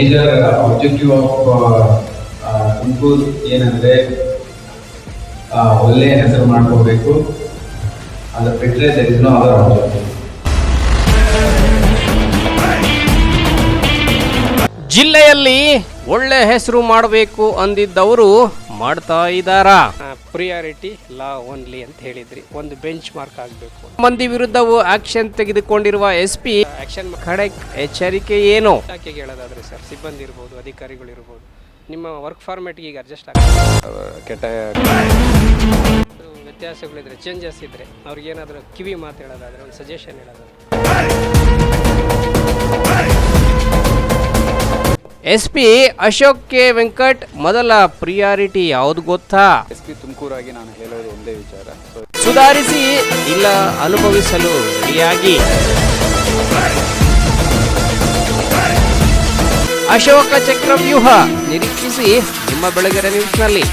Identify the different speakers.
Speaker 1: Major objective of Tumakuru ಏನಂದ್ರೆ ಆ, ಒಳ್ಳೆ ಹೆಸರು ಮಾಡ್ಕೋಬೇಕು. ಅದು ಬಿಟ್ಟರೆ there is no other objective
Speaker 2: ಜಿಲ್ಲೆಯಲ್ಲಿ ಒಳ್ಳೆ ಹೆಸರು ಮಾಡಬೇಕು ಅಂದಿದ್ದವರು ಮಾಡ್ತಾ ಇದ್ದಾರಾ
Speaker 3: ಪ್ರಿಯಾರಿಟಿ ಲಾ ಓನ್ಲಿ ಅಂತ ಹೇಳಿದ್ರಿ. ಒಂದು ಬೆಂಚ್ ಮಾರ್ಕ್ ಆಗಬೇಕು
Speaker 2: ಮಂದಿ ವಿರುದ್ಧವು ಆಕ್ಷನ್ ತೆಗೆದುಕೊಂಡಿರುವ ಎಸ್ ಪಿ
Speaker 3: ಆಕ್ಷನ್
Speaker 2: ಖಡಕ್ ಎಚ್ಚರಿಕೆ ಏನು?
Speaker 3: ಹೇಳೋದಾದ್ರೆ ಸರ್ ಸಿಬ್ಬಂದಿ ಇರ್ಬೋದು ಅಧಿಕಾರಿಗಳು ಇರ್ಬೋದು ನಿಮ್ಮ ವರ್ಕ್ ಫಾರ್ಮೆಟ್ಗೆ ಈಗ ಅಡ್ಜಸ್ಟ್ ಆಗ
Speaker 4: ಕೆಟ್ಟ
Speaker 3: ವ್ಯತ್ಯಾಸಗಳಿದ್ರೆ ಚೇಂಜಸ್ ಇದ್ರೆ ಅವ್ರಿಗೆ ಏನಾದರೂ ಕಿವಿ ಮಾತು ಹೇಳೋದಾದ್ರೆ ಒಂದು ಸಜೆಷನ್ ಹೇಳೋದಾದ್ರೆ.
Speaker 2: S P Ashok K Venkat ಮೊದಲ ಪ್ರಿಯಾರಿಟಿ ಯಾವ್ದು ಗೊತ್ತಾ?
Speaker 4: ಎಸ್ ಪಿ ತುಮಕೂರಾಗಿ ನಾನು ಹೇಳೋದು ಒಂದೇ ವಿಚಾರ.
Speaker 2: ಸುಧಾರಿಸಿ ಇಲ್ಲ ಅನುಭವಿಸಲು ರೆಡಿಯಾಗಿ. ಅಶೋಕ ಚಕ್ರವ್ಯೂಹ ನಿರೀಕ್ಷಿಸಿ ನಿಮ್ಮ ಬೆಳಗೆರೆ ನ್ಯೂಸ್ನಲ್ಲಿ